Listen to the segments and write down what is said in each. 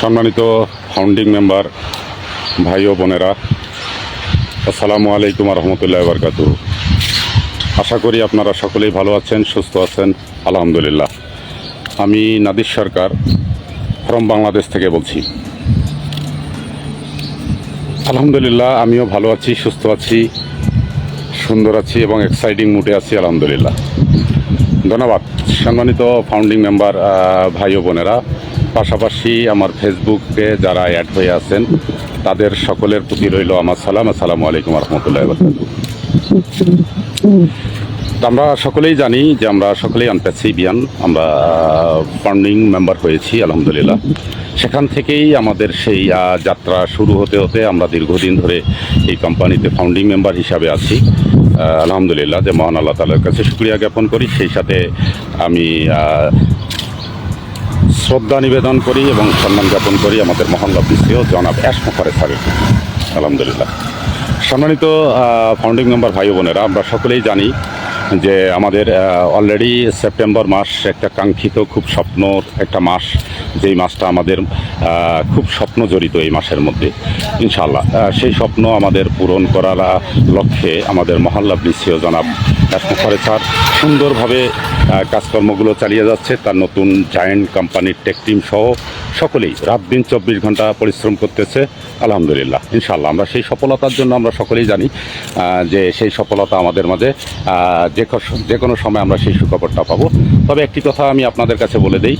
সম্মানিত founding member ভাই ও বোনেরা, আসসালামু আলাইকুম রহমতুল্লাহ বরকাতু আশা করি আপনারা সকলেই ভালো আছেন, সুস্থ আছেন, আলহামদুলিল্লাহ। আমি নাদির সরকার ফ্রম বাংলাদেশ থেকে বলছি। আলহামদুলিল্লাহ, আমিও ভালো আছি, সুস্থ আছি, সুন্দর আছি এবং এক্সাইটিং মুডে আছি, আলহামদুলিল্লাহ। ধন্যবাদ, সম্মানিত ফাউন্ডিং মেম্বার ভাই ও বোনেরা। পাশাপাশি আমার ফেসবুকে যারা অ্যাড হয়ে আছেন, তাদের সকলের প্রতি রইল আমার সালাম। আসসালামু আলাইকুম রহমতুল্লাহ আমরা সকলেই জানি যে আমরা সকলেই আনপ্যাসিবিয়ান আমরা ফাউন্ডিং মেম্বার হয়েছি, আলহামদুলিল্লাহ। সেখান থেকেই আমাদের সেই যাত্রা শুরু হতে হতে আমরা দীর্ঘদিন ধরে এই কোম্পানিতে ফাউন্ডিং মেম্বার হিসাবে আছি। আলহামদুলিল্লাহ যে মহান আল্লাহ তালার কাছে শুক্রিয়া জ্ঞাপন করি। সেই সাথে আমি শ্রদ্ধা নিবেদন করি এবং সম্মান জ্ঞাপন করি আমাদের মহান লব্ধিসিও জনাব অ্যাশ মুখারে স্যারের আলহামদুলিল্লাহ। সম্মানিত ফাউন্ডিং মেম্বার ভাই বোনেরা, আমরা সকলেই জানি যে আমাদের অলরেডি সেপ্টেম্বর মাস একটা কাঙ্ক্ষিত খুব স্বপ্নর একটা মাস। যেই মাসটা আমাদের খুব স্বপ্ন জড়িত এই মাসের মধ্যে ইনশাল্লাহ সেই স্বপ্ন আমাদের পূরণ করার লক্ষ্যে আমাদের মহল্লা বৃষীয় জনাব মুখারে স্যার সুন্দরভাবে কাজকর্মগুলো চালিয়ে যাচ্ছে। তার নতুন জায়েন্ট কোম্পানির টেক টিম সহ সকলেই রাত দিন চব্বিশ ঘণ্টা পরিশ্রম করতেছে, আলহামদুলিল্লাহ। ইনশাল্লাহ আমরা সেই সফলতার জন্য আমরা সকলেই জানি যে সেই সফলতা আমাদের মাঝে যে যে কোনো সময় আমরা সেই সুখবরটা পাবো। তবে একটি কথা আমি আপনাদের কাছে বলে দিই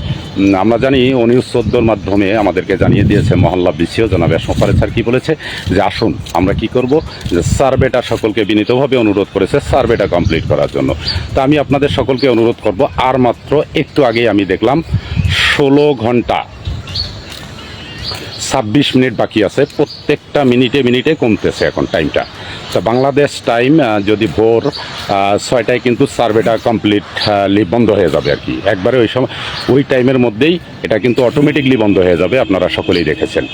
আমরা জানি উনিশ চোদ্দোর মাধ্যমে আমাদেরকে জানিয়ে দিয়েছে মহল্লা বিসিও, জনাব সোফারে স্যার কী বলেছে, যে আসুন, আমরা কি করব, যে সার্ভেটা সকলকে বিনীতভাবে অনুরোধ করেছে, সার্ভেটা কমপ্লিট করার জন্য। তা আমি আপনাদের সকলকে অনুরোধ করব, আর মাত্র একটু আগেই আমি দেখলাম, ষোলো ঘণ্টা ছাব্বিশ মিনিট বাকি আছে। প্রত্যেকটা মিনিটে মিনিটে কমতেছে এখন টাইমটা তো বাংলাদেশ টাইম যদি ভোর ছয়টায় কিন্তু সার্ভেটা কমপ্লিট বন্ধ হয়ে যাবে আর কি। একবারে ওই সময় ওই টাইমের মধ্যেই এটা কিন্তু অটোমেটিকলি বন্ধ হয়ে যাবে, আপনারা সকলেই দেখেছেন।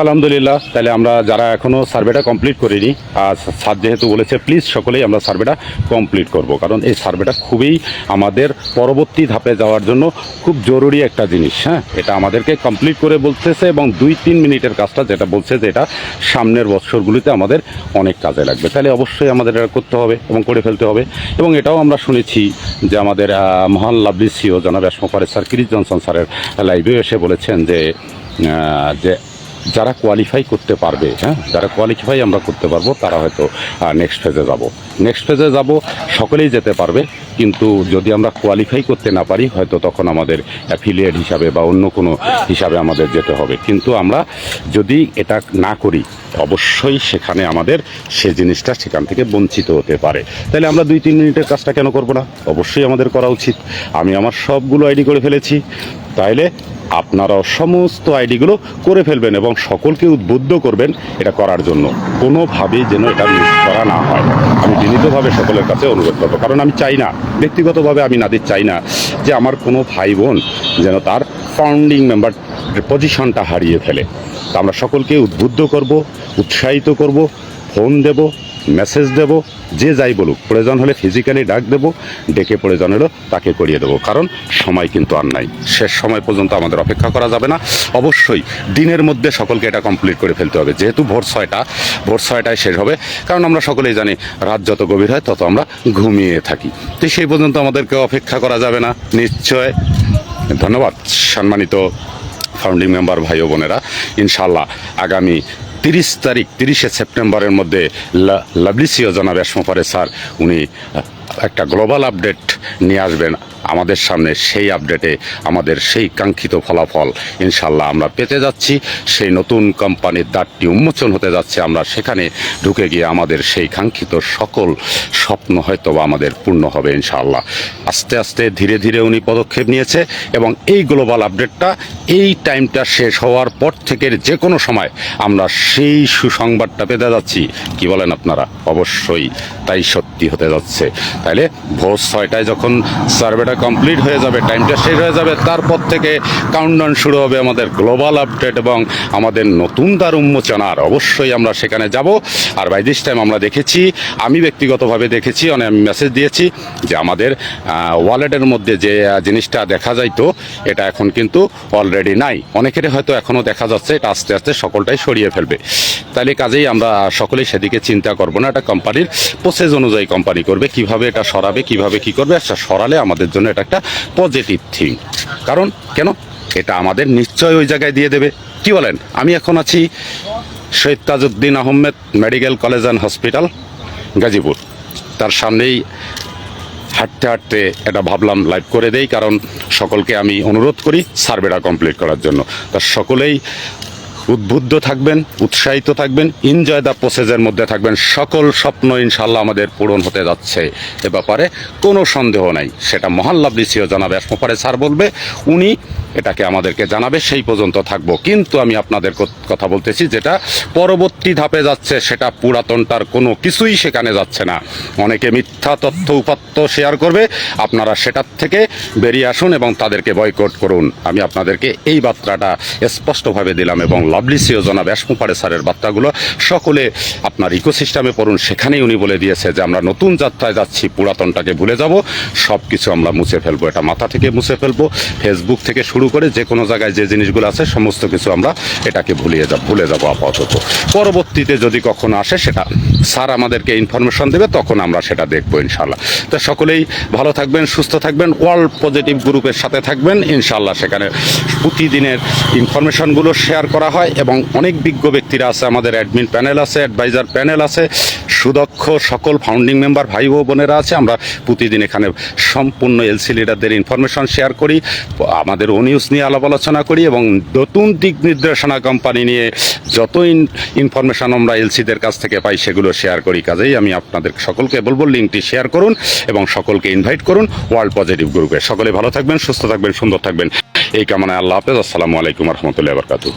আলহামদুলিল্লাহ, তাহলে আমরা যারা এখনও সার্ভেটা কমপ্লিট করিনি, আর স্যার যেহেতু বলেছে প্লিজ সকলেই আমরা সার্ভেটা কমপ্লিট করব, কারণ এই সার্ভেটা খুবই আমাদের পরবর্তী ধাপে যাওয়ার জন্য খুব জরুরি একটা জিনিস হ্যাঁ? এটা আমাদেরকে কমপ্লিট করে বলতেছে এবং দুই তিন মিনিটের কাজটা যেটা বলছে যে এটা সামনের বছরগুলিতে আমাদের অনেক কাজে লাগবে। তাহলে অবশ্যই আমাদের এটা করতে হবে এবং করে ফেলতে হবে এবং এটাও আমরা শুনেছি যে আমাদের মহান লাভলি সিও জনাব স্যার কিরিশ জনসন স্যারের লাইভে এসে বলেছেন যে যে যারা কোয়ালিফাই করতে পারবে হ্যাঁ? যারা কোয়ালিফাই আমরা করতে পারব, তারা হয়তো নেক্সট ফেজে যাব। নেক্সট ফেজে যাব, সকলেই যেতে পারবে, কিন্তু যদি আমরা কোয়ালিফাই করতে না পারি, হয়তো তখন আমাদের অ্যাফিলিয়েট হিসাবে বা অন্য কোনো হিসাবে আমাদের যেতে হবে। কিন্তু আমরা যদি এটা না করি, অবশ্যই সেখানে আমাদের সে জিনিসটা সেখান থেকে বঞ্চিত হতে পারে। তাহলে আমরা দুই তিন মিনিটের কাজটা কেন করব না? অবশ্যই আমাদের করা উচিত। আমি আমার সবগুলো আইডি করে ফেলেছি। তাইলে আপনারাও সমস্ত আইডিগুলো করে ফেলবেন এবং সকলকে উদ্বুদ্ধ করবেন এটা করার জন্য। কোনোভাবেই যেন এটা মিস করা না হয়। আমি বিনীতভাবে সকলের কাছে অনুরোধ করব। কারণ আমি চাই না, ব্যক্তিগতভাবে আমি নাদের চাই না যে আমার কোনো ভাই বোন যেন তার ফাউন্ডিং মেম্বার পজিশনটা হারিয়ে ফেলে। তা আমরা সকলকে উদ্বুদ্ধ করব, উৎসাহিত করব, ফোন দেব মেসেজ দেব, যে যাই বলুক, প্রয়োজন হলে ফিজিক্যালি ডাক দেবো, ডেকে প্রয়োজন হলো তাকে করিয়ে দেবো, কারণ সময় কিন্তু আর নাই। শেষ সময় পর্যন্ত আমাদের অপেক্ষা করা যাবে না। অবশ্যই দিনের মধ্যে সকলকে এটা কমপ্লিট করে ফেলতে হবে। যেহেতু ভোর ছয়টা, ভোর ছয়টায় শেষ হবে, কারণ আমরা সকলেই জানি রাত যত গভীর হয় তত আমরা ঘুমিয়ে থাকি। তো সেই পর্যন্ত আমাদেরকে অপেক্ষা করা যাবে না, নিশ্চয়। ধন্যবাদ, সম্মানিত ফাউন্ডিং মেম্বার ভাই ও বোনেরা। ইনশাল্লাহ আগামী তিরিশ তারিখ, তিরিশে সেপ্টেম্বরের মধ্যে লা- লাভলিসিও জনাব এসমফারে স্যার, উনি একটা গ্লোবাল আপডেট নিয়ে আসবেন। আমাদের সামনে সেই আপডেটে আমাদের সেই কাঙ্ক্ষিত ফলাফল ইনশাল্লাহ আমরা পেতে যাচ্ছি। সেই নতুন কোম্পানির দ্বারটি উন্মোচন হতে যাচ্ছে। আমরা সেখানে ঢুকে গিয়ে আমাদের সেই কাঙ্ক্ষিত সকল স্বপ্ন হয়তো আমাদের পূর্ণ হবে ইনশাআল্লাহ। আস্তে আস্তে ধীরে ধীরে উনি পদক্ষেপ নিয়েছে এবং এই গ্লোবাল আপডেটটা এই টাইমটা শেষ হওয়ার পর থেকে যে কোনো সময় আমরা সেই সুসংবাদটা পেতে যাচ্ছি। কি বলেন আপনারা? অবশ্যই তাই সত্যি হতে যাচ্ছে। তাইলে ভোর ছয়টায় যখন সার্ভেটা সার্ভেটা কমপ্লিট হয়ে যাবে টাইমটা শেষ হয়ে যাবে। তারপর থেকে কাউন্টডাউন শুরু হবে আমাদের গ্লোবাল আপডেট এবং আমাদের নতুন দ্বার উন্মোচনার অবশ্যই আমরা সেখানে যাব। আর বাই দিস টাইম আমরা দেখেছি, আমি ব্যক্তিগতভাবে দেখেছি, অনেক মেসেজ দিয়েছি যে আমাদের ওয়ালেটের মধ্যে যে জিনিসটা দেখা যাইতো, এটা এখন কিন্তু অলরেডি নাই। অনেকেরই হয়তো এখনও দেখা যাচ্ছে, এটা আস্তে আস্তে সকলটাই সরিয়ে ফেলবে। তাহলে কাজেই আমরা সকলেই সেদিকে চিন্তা করব না। এটা কোম্পানির প্রসেস অনুযায়ী কোম্পানি করবে, কীভাবে এটা সরাবে, কীভাবে কি করবে সরালে আমাদের জন্য এটা একটা পজিটিভ থিং কারণ কেন? এটা আমাদের নিশ্চয় ওই জায়গায় দিয়ে দেবে। কি বলেন? আমি এখন আছি Shaheed Tajuddin Ahmed medical college and hospital, Gazipur. তার সামনেই হাঁটতে হাঁটতে এটা ভাবলাম লাইভ করে দেই, কারণ সকলকে আমি অনুরোধ করি সার্ভেটা কমপ্লিট করার জন্য। তা সকলেই উদ্বুদ্ধ থাকবেন, উৎসাহিত থাকবেন এনজয় দ্য প্রসেসের মধ্যে থাকবেন। সকল স্বপ্ন ইনশাল্লাহ আমাদের পূরণ হতে যাচ্ছে। এ ব্যাপারে কোনো সন্দেহ নাই। সেটা মহান বিসিও জানাবে। একমাপারে স্যার বলবে, উনি এটাকে আমাদেরকে জানাবে, সেই পর্যন্ত থাকব। কিন্তু আমি আপনাদের কথা বলতেছি যেটা পরবর্তী ধাপে যাচ্ছে, সেটা পুরাতনটার কোনো কিছুই সেখানে যাচ্ছে না। অনেকে মিথ্যা তথ্য উপাত্ত শেয়ার করবে, আপনারা সেটার থেকে বেরিয়ে আসুন এবং তাদেরকে বয়কট করুন। আমি আপনাদেরকে এই বার্তাটা স্পষ্টভাবে দিলাম এবং লাভলি সিও জনাব অ্যাসমুপারে স্যারের বার্তাগুলো সকলে আপনার ইকোসিস্টেমে পড়ুন, সেখানেই উনি বলে দিয়েছে যে, আমরা নতুন যাত্রায় যাচ্ছি, পুরাতনটাকে ভুলে যাব সব কিছু আমরা মুছে ফেলব। এটা মাথা থেকে মুছে ফেলব ফেসবুক থেকে শুরু করে যে কোনো জায়গায় যে জিনিসগুলো আছে, সমস্ত কিছু আমরা এটাকে ভুলিয়ে যাব, ভুলে যাব আপাতত। পরবর্তীতে যদি কখনো আসে, সেটা স্যার আমাদেরকে ইনফরমেশন দেবে, তখন আমরা সেটা দেখব ইনশাল্লাহ তো সকলেই ভালো থাকবেন, সুস্থ থাকবেন ওয়ার্ল্ড পজিটিভ গ্রুপের সাথে থাকবেন। ইনশাল্লাহ সেখানে প্রতিদিনের ইনফরমেশনগুলো শেয়ার করা হয় এবং অনেক বিজ্ঞ ব্যক্তিরা আছে, আমাদের অ্যাডমিন প্যানেল আছে অ্যাডভাইজার প্যানেল আছে। সুদক্ষ সকল ফাউন্ডিং মেম্বার ভাই ও বোনেরা আছে। আমরা প্রতিদিন এখানে সম্পূর্ণ এলসি লিডারদের ইনফরমেশন শেয়ার করি, আমাদের ও নিউজ নিয়ে আলাপ আলোচনা করি এবং নতুন দিক নির্দেশনা কোম্পানি নিয়ে যত ইনফরমেশন আমরা এলসিদের কাছ থেকে পাই, সেগুলো শেয়ার করি। কাজেই আমি আপনাদের সকলকে বলব লিঙ্কটি শেয়ার করুন এবং সকলকে ইনভাইট করুন ওয়ার্ল্ড পজিটিভ গ্রুপে সকলে ভালো থাকবেন, সুস্থ থাকবেন, সুন্দর থাকবেন। এই কামনায় আল্লাহ হাফেজ। আসসালামু আলাইকুম রহমতুল্লাহ বরকাতু